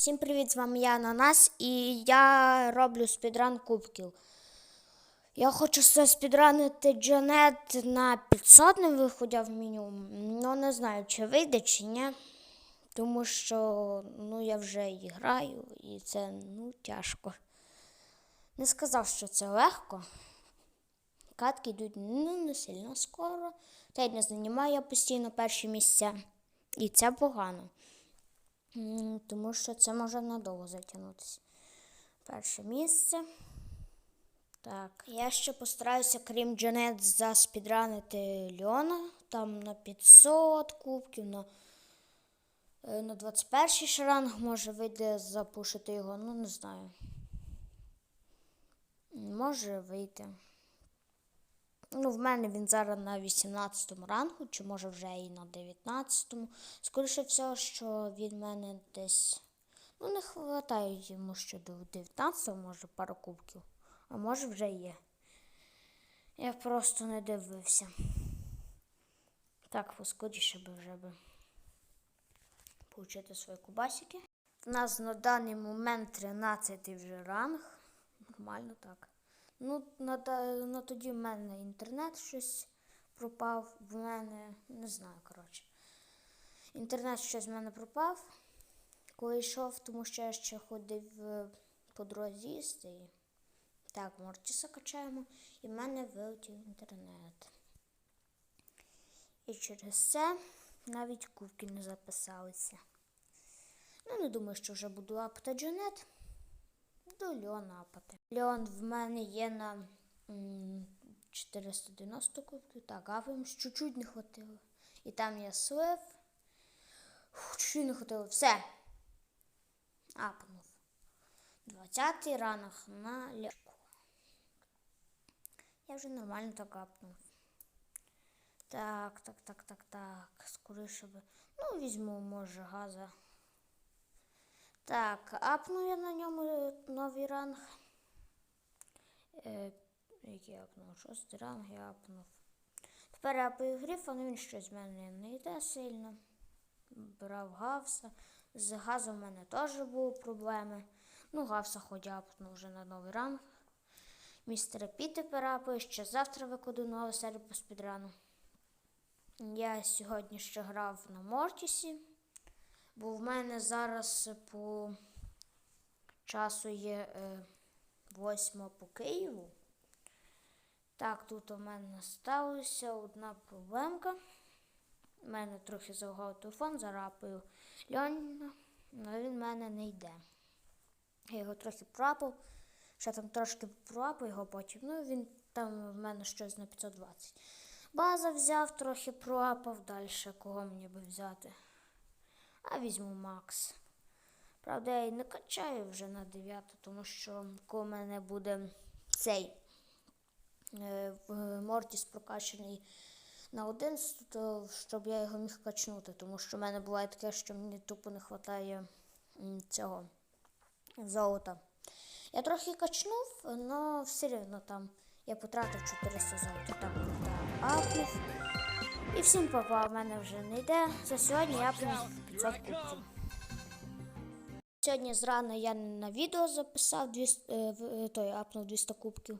Всім привіт, з вами я Ананас і я роблю спідран кубків. Я хочу це спідранити Джанет на 500 виходя в меню. Ну не знаю, чи вийде, чи ні. Тому що ну, я вже і граю, і це ну, тяжко. Не сказав, що це легко. Катки йдуть ну, не сильно скоро. Та й не займаю я постійно перші місця. І це погано. Тому що це може надовго затягнутися. Перше місце. Так, я ще постараюся, крім Джанет, заспідранити Льона. Там на 500 кубків, на, е, на 21 шранг може вийде запушити його, ну не знаю. Може вийти. Ну, в мене він зараз на 18 рангу, чи може вже і на 19. Скоріше всього, що він мене десь. Ну, не вистачає йому ще до 19, може пару кубків. А може вже є. Я просто не дивився. Так, поскоріше би вже би получити свої кубасики. У нас на даний момент 13 вже ранг. Нормально так. Ну, на, на тоді в мене інтернет щось пропав. В мене не знаю, коротше. Інтернет щось в мене пропав, коли йшов, тому що я ще ходив е, по дорозі їсти. Так, Мортіса качаємо, і в мене вилетів інтернет. І через це навіть кубки не записалися. Ну, не думаю, що вже буду апати Джанет до Леона апати. Леон в мене є на 490 кубків. Так, апаємось, чуть-чуть не хватило. І там є слив. Чуть-чуть не хватило. Все. Апнув. 20 ранах на ляшку. Я вже нормально так апнув. Так, так, так, так, так. Скоріше би. Ну, візьму, може, газа. Так, апну я на ньому е, новий ранг. Е, який апнув? Шостий ранг я апнув. Тепер я апаю грифа, ну він щось з мене не йде сильно. Брав гавса. З газом в мене теж були проблеми. Ну, гавса хоч апнув вже на новий ранг. Містера Пі тепер апаю, ще завтра викладу нову серію по спідрану. Я сьогодні ще грав на Мортісі. Бо в мене зараз по часу є е, восьма по Києву. Так, тут у мене сталася одна проблемка. У мене трохи завгав телефон, зарапаю Льоніна, але він в мене не йде. Я його трохи пропав, ще там трошки пропав його потім. Ну, він там в мене щось на 520. База взяв, трохи пропав, далі кого мені би взяти. А візьму Макс. Правда, я й не качаю вже на 9, тому що коли мене буде цей е, Мортіс прокачаний на 11, то щоб я його міг качнути, тому що в мене буває таке, що мені тупо не вистачає цього золота. Я трохи качнув, але все рівно там я потратив 400 золота. Крута апнув. І всім папа, в мене вже не йде. За сьогодні я апнув 500 кубків. Сьогодні зрано я на відео записав 200, е, е, той апнув 200 кубків.